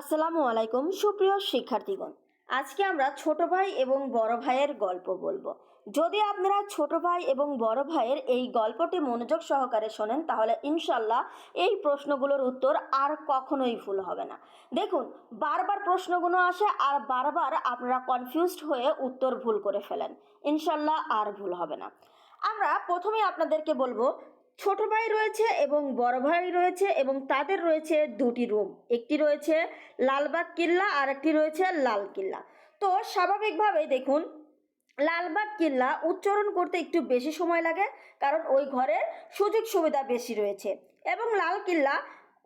আসসালামু আলাইকুম, সুপ্রিয় শিক্ষার্থীগণ। আজকে আমরা ছোট ভাই এবং বড় ভাইয়ের গল্প বলব। যদি আপনারা ছোট ভাই এবং বড় ভাইয়ের এই গল্পটি মনোযোগ সহকারে শোনেন, তাহলে ইনশাল্লাহ এই প্রশ্নগুলোর উত্তর আর কখনোই ভুল হবে না। দেখুন, বারবার প্রশ্নগুলো আসে আর বারবার আপনারা কনফিউজড হয়ে উত্তর ভুল করে ফেলেন। ইনশাল্লাহ আর ভুল হবে না। আমরা প্রথমেই আপনাদেরকে বলব ছোট ভাই রয়েছে এবং বড় ভাই রয়েছে এবং তাদের রয়েছে দুটি রুম। একটি রয়েছে লালবাগ কিল্লা আর একটি রয়েছে লাল কিল্লা। তো স্বাভাবিকভাবেই দেখুন, লালবাগ কিল্লা উচ্চারণ করতে একটু বেশি সময় লাগে কারণ ওই ঘরের সুযোগ সুবিধা বেশি রয়েছে এবং লাল কিল্লা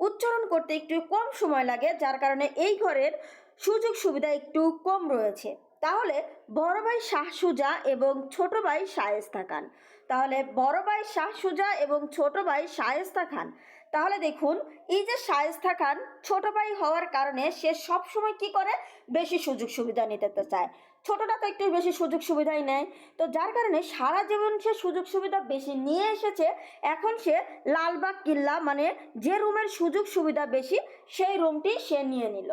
উচ্চারণ করতে একটু কম সময় লাগে যার কারণে এই ঘরের সুযোগ সুবিধা একটু কম রয়েছে। তাহলে বড় ভাই শাহ সুজা এবং ছোট ভাই শায়েস্তা খান। তাহলে বড় ভাই শাহ সুজা এবং ছোট ভাই শায়েস্তা খান। তাহলে দেখুন, এই যে শায়েস্তা খান, ছোট ভাই হওয়ার কারণে সে সবসময় কি করে? বেশি সুযোগ সুবিধা নিতে চায়। ছোটটা তো একটু বেশি সুযোগ সুবিধাই নেয়। তো যার কারণে সারা জীবন সে সুযোগ সুবিধা বেশি নিয়ে এসেছে, এখন সে লালবাগ কিল্লা মানে যে রুমের সুযোগ সুবিধা বেশি, সেই রুমটি সে নিয়ে নিল।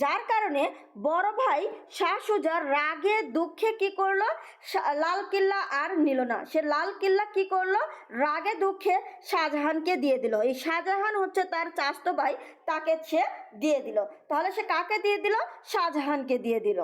যার কারণে বড় ভাই শাহ সুজা রাগে, দুঃখে কি করল? লাল কিল্লা আর নিল না। সে লাল কিল্লা কি করল? রাগে, দুঃখে শাহজাহানকে দিয়ে দিল। এই শাহজাহান হচ্ছে তার চাস্তো ভাই, তাকে সে দিয়ে দিল। তাহলে সে কাকে দিয়ে দিল? শাহজাহানকে দিয়ে দিল।